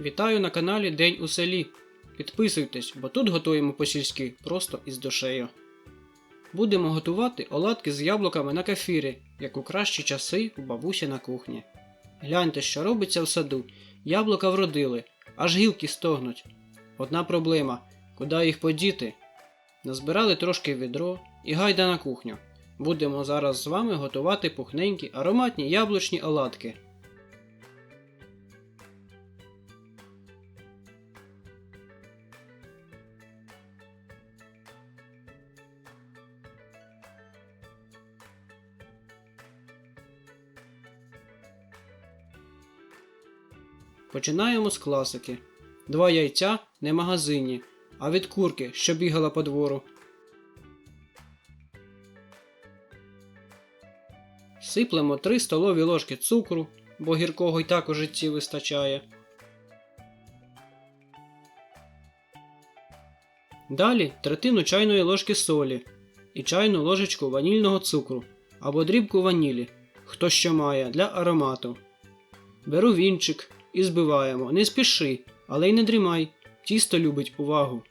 Вітаю на каналі День у селі. Підписуйтесь, бо тут готуємо по-сільськи просто із душею. Будемо готувати оладки з яблуками на кефірі, як у кращі часи у бабусі на кухні. Гляньте, що робиться в саду. Яблука вродили, аж гілки стогнуть. Одна проблема куди їх подіти? Назбирали трошки відро і гайда на кухню. Будемо зараз з вами готувати пухненькі ароматні яблучні оладки. Починаємо з класики. Два яйця не магазині, а від курки, що бігала по двору. Сиплемо 3 столові ложки цукру, бо гіркого й так у житті вистачає. Далі третину чайної ложки солі і чайну ложечку ванільного цукру або дрібку ванілі, хто що має для аромату. Беру вінчик і збиваємо. Не спіши, але й не дрімай. Тісто любить увагу.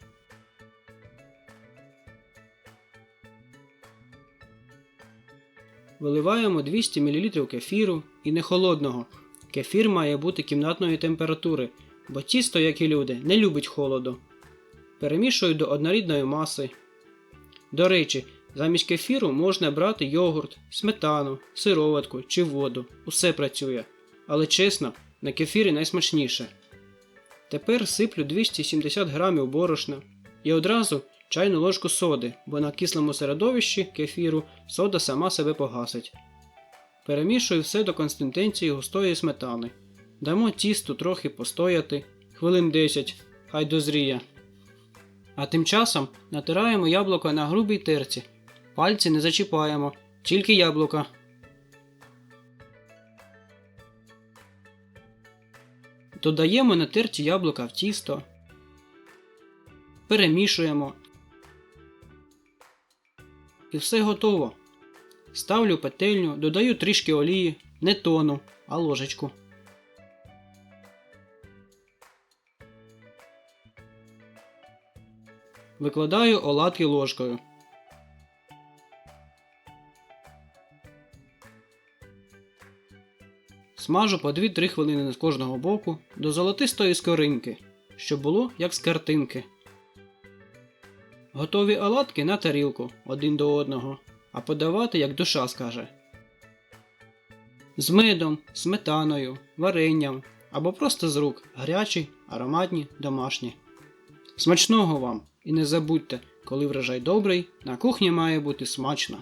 Виливаємо 200 мл кефіру і не холодного. Кефір має бути кімнатної температури, бо тісто, як і люди, не любить холоду. Перемішую до однорідної маси. До речі, замість кефіру можна брати йогурт, сметану, сироватку чи воду. Усе працює. Але чесно, на кефірі найсмачніше. Тепер сиплю 270 грамів борошна і одразу чайну ложку соди, бо на кислому середовищі кефіру сода сама себе погасить. Перемішую все до консистенції густої сметани. Дамо тісту трохи постояти, хвилин 10, хай дозріє. А тим часом натираємо яблуко на грубій терці. Пальці не зачіпаємо, тільки яблука. Додаємо натерті яблука в тісто. Перемішуємо. І все готово. Ставлю петельню, додаю трішки олії, не тону, а ложечку. Викладаю оладки ложкою. Смажу по 2-3 хвилини з кожного боку до золотистої скоринки, щоб було як з картинки. Готові оладки на тарілку один до одного, а подавати як душа скаже. З медом, сметаною, варенням або просто з рук гарячі, ароматні, домашні. Смачного вам! І не забудьте, коли врожай добрий, на кухні має бути смачно.